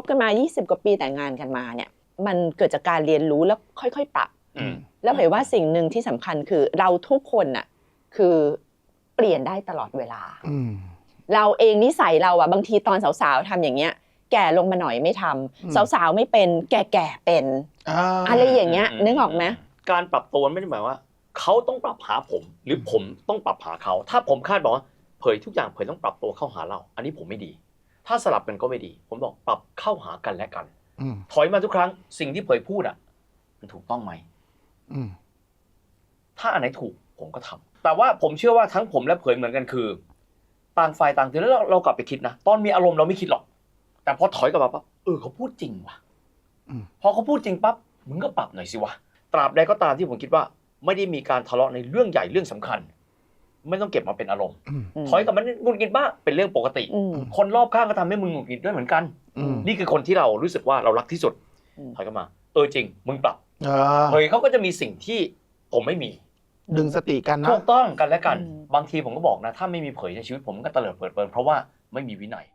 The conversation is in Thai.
บกันมา 20 กว่าปีแต่งงานกันมาเนี่ย มันเกิดจากการเรียนรู้แล้วค่อยๆ ปรับอืมแล้วหมายว่าสิ่งหนึ่งที่สำคัญคือเราทุกคนน่ะคือเปลี่ยนได้ตลอดเวลาอืมเราเองนิสัยเราอะบางทีตอนสาวๆทำอย่างเงี้ย แก่ลงมาหน่อยไม่ทำอืมสาวๆไม่เป็น แก่ๆเป็นอ่าอะไรอย่างเงี้ยนึกออกไหมการปรับตัวไม่ได้หมายว่าเขาต้องปรับหาผม หรือผมต้องปรับหาเขา ถ้าผมคาดบอกว่าเผยทุกอย่างเผยต้องปรับตัวเข้าหาเรา อันนี้ผมไม่ดี ถ้าสลับกันก็ไม่ดี ผมบอกปรับเข้าหากันและกันอืมถอยมาทุกครั้ง สิ่งที่เผยพูดอะ มันถูกต้องไหมอืมถ้าอันไหนถูกผมก็ทำแต่ว่าผมเชื่อว่าทั้งผมและเผยเหมือนกันคือ ต่างฝ่ายต่างถือแล้วเราเรากลับไปคิดนะตอนมีอารมณ์เราไม่คิดหรอก แต่พอถอยกลับมาปั๊บเออเขาพูดจริงว่ะอืมพอเขาพูดจริงปั๊บมึงก็ปรับหน่อยสิวะตราบใดก็ตามที่ผมคิดว่า ไม่ได้มีการทะเลาะในเรื่องใหญ่เรื่องสำคัญ ไม่ต้องเก็บมาเป็นอารมณ์อืมถอยกลับมันหงุดหงิดบ้างเป็นเรื่องปกติอืมคนรอบข้างก็ทำให้มึงหงุดหงิดด้วยเหมือนกันอืมนี่คือคนที่เรารู้สึกว่าเรารักที่สุดอืมถอยกลับมา เออจริง มึงปรับอ่าเผยเขาก็จะมีสิ่งที่ผมไม่มี ดึงสติกันนะถูกต้องกันและกันอืมบางทีผมก็บอกนะ ถ้าไม่มีเผยในชีวิตผมก็เตลิดเปิดเปิงเพราะว่าไม่มีวินัย